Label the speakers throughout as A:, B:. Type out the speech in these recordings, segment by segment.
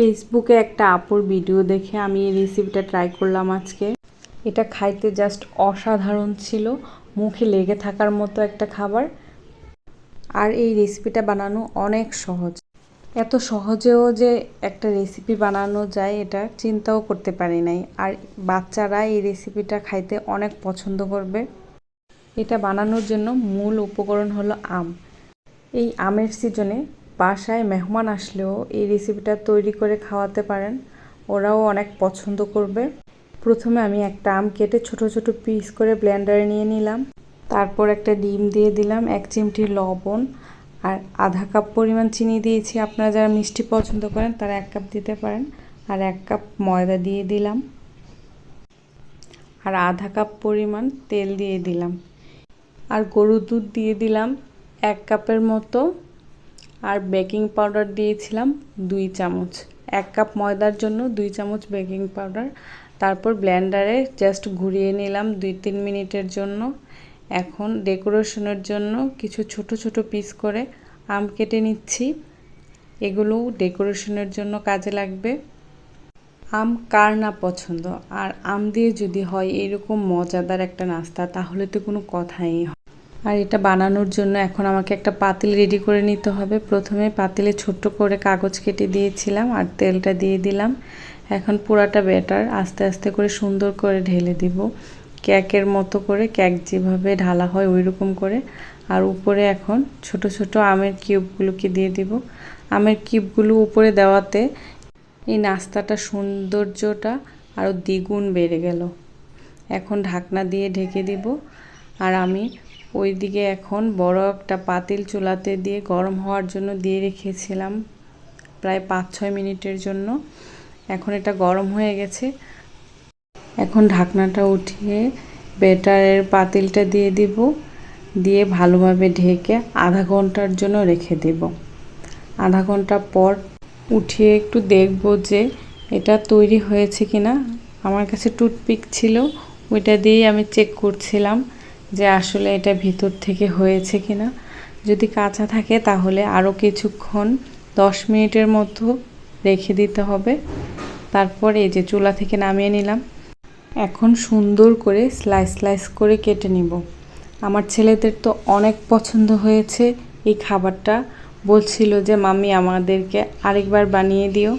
A: ফেসবুকে একটা আপুর ভিডিও দেখে আমি এই রেসিপিটা ট্রাই করলাম আজকে। এটা খাইতে জাস্ট অসাধারণ ছিল। মুখে লেগে থাকার মতো একটা খাবার। আর এই রেসিপিটা বানানো অনেক সহজ। এত সহজেও যে একটা রেসিপি বানানো যায়, এটা চিন্তাও করতে পারি নাই। আর বাচ্চারা এই রেসিপিটা খাইতে অনেক পছন্দ করবে। এটা বানানোর জন্য মূল উপকরণ হলো আম। এই আমের সিজনে বাসায় মেহমান আসলেও এই রেসিপিটা তৈরি করে খাওয়াতে পারেন। ওরাও অনেক পছন্দ করবে। প্রথমে আমি একটা আম কেটে ছোট ছোট পিস করে ব্লেন্ডারে নিয়ে নিলাম। তারপর একটা ডিম দিয়ে দিলাম, এক চিমটি লবণ আর আধা কাপ পরিমাণ চিনি দিয়েছি। আপনারা যারা মিষ্টি পছন্দ করেন, তারা এক কাপ দিতে পারেন আর এক কাপ ময়দা দিয়ে দিলাম। আর আধা কাপ পরিমাণ তেল দিয়ে দিলাম। আর গরুর দুধ দিয়ে দিলাম এক কাপের মতো। আর বেকিং পাউডার দিয়েছিলাম দুই চামচ। এক কাপ ময়দার জন্য দুই চামচ বেকিং পাউডার। তারপর ব্লেন্ডারে জাস্ট ঘুরিয়ে নিলাম দুই তিন মিনিটের জন্য। এখন ডেকোরেশনের জন্য কিছু ছোট ছোট পিস করে আম কেটে নিচ্ছি। এগুলো ডেকোরেশনের জন্য কাজে লাগবে। আম কার না পছন্দ? আর আম দিয়ে যদি হয় এরকম মজাদার একটা নাস্তা, তাহলে তো কোনো কথাই আর এটা বানানোর জন্য এখন আমাকে একটা পাতিল রেডি করে নিতে হবে। প্রথমে পাতিলে ছোট্ট করে কাগজ কেটে দিয়েছিলাম আর তেলটা দিয়ে দিলাম। এখন পুরাটা ব্যাটার আস্তে আস্তে করে সুন্দর করে ঢেলে দিব। ক্যাকের মতো করে, ক্যাক যেভাবে ঢালা হয় ওই রকম করে। আর উপরে এখন ছোট ছোট আমের কিউবগুলোকে দিয়ে দিব। আমের কিউবগুলো উপরে দেওয়াতে এই নাস্তাটা সৌন্দর্যটা আরও দ্বিগুণ বেড়ে গেল। এখন ঢাকনা দিয়ে ঢেকে দিব। আর আমি ওই দিকে এখন বড় একটা পাতিল চুলাতে দিয়ে গরম হওয়ার জন্য দিয়ে রেখেছিলাম প্রায় পাঁচ, ছয় মিনিটের জন্য। এখন এটা গরম হয়ে গেছে। এখন ঢাকনাটা উঠিয়ে বেটারের পাতিলটা দিয়ে দিব। দিয়ে ভালোভাবে ঢেকে আধা ঘণ্টার জন্য রেখে দেব। আধা ঘণ্টা পর উঠিয়ে একটু দেখব যে এটা তৈরি হয়েছে কিনা। আমার কাছে টুথপিক ছিল, ওইটা দিয়েই আমি চেক করছিলাম। যে আসলে এটা ভিতর থেকে হয়েছে কিনা। যদি কাঁচা থাকে তাহলে আরও কিছুক্ষণ দশ মিনিটের মতো রেখে দিতে হবে। তারপর এই যে চুলা থেকে নামিয়ে নিলাম। এখন সুন্দর করে স্লাইস স্লাইস করে কেটে নিব। আমার ছেলেদের তো অনেক পছন্দ হয়েছে এই খাবারটা। বলছিল যে মামি আমাদেরকে আরেকবার বানিয়ে দিও।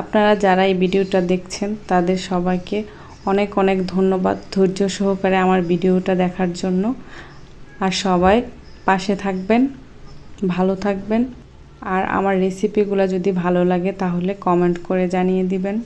A: আপনারা যারা এই ভিডিওটা দেখছেন, তাদের সবাইকে অনেক অনেক ধন্যবাদ ধৈর্য সহকারে আমার ভিডিওটা দেখার জন্য। আর সবাই পাশে থাকবেন, ভালো থাকবেন। আর আমার রেসিপিগুলো যদি ভালো লাগে তাহলে কমেন্ট করে জানিয়ে দিবেন।